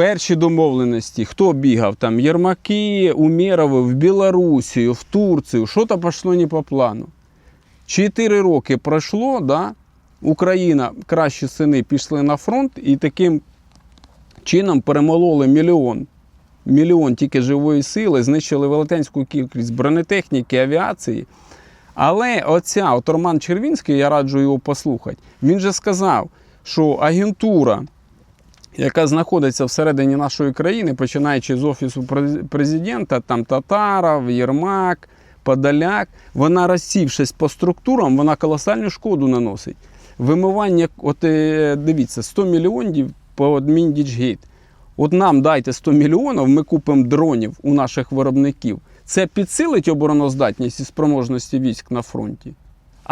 перші домовленості, хто бігав там? Єрмаки, Умєрови в Білорусію, в Турцію. Що то пішло не по плану. Чотири роки пройшло, да? Україна, кращі сини пішли на фронт і таким чином перемололи мільйон. Мільйон тільки живої сили, знищили велетенську кількість бронетехніки, авіації. Але оця от Роман Червінський, я раджу його послухати, він же сказав, що агентура, яка знаходиться всередині нашої країни, починаючи з офісу президента, там Татаров, Єрмак, Подоляк, вона розсівшись по структурам, вона колосальну шкоду наносить. Вимивання, от е, дивіться, 100 мільйонів по адміндічгейт. От нам дайте 100 мільйонів, ми купимо дронів у наших виробників. Це підсилить обороноздатність і спроможності військ на фронті.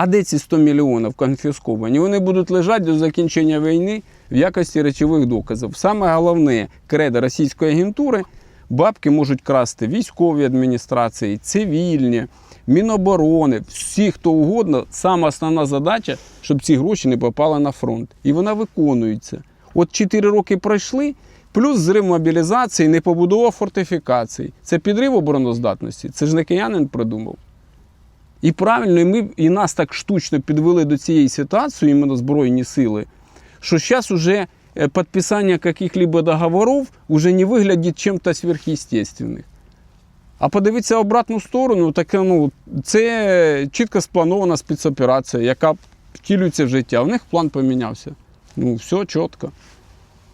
А де ці 100 мільйонів конфісковані? Вони будуть лежати до закінчення війни в якості речових доказів. Саме головне кредо російської агентури бабки можуть красти військові адміністрації, цивільні, міноборони, всі, хто угодно. Саме основна задача, щоб ці гроші не попали на фронт. І вона виконується. От 4 роки пройшли, плюс зрив мобілізації, не побудова фортифікацій. Це підрив обороноздатності. Це ж не киянин придумав. І правильно, і ми і нас так штучно підвели до цієї ситуації, іменно Збройні сили, що зараз уже е, підписання каких-либо договорів уже не виглядить чим-то сверхъестественним. А подивитися обратну сторону, так ну, це чітко спланована спецоперація, яка втілюється в життя. У них план помінявся. Ну, все чітко.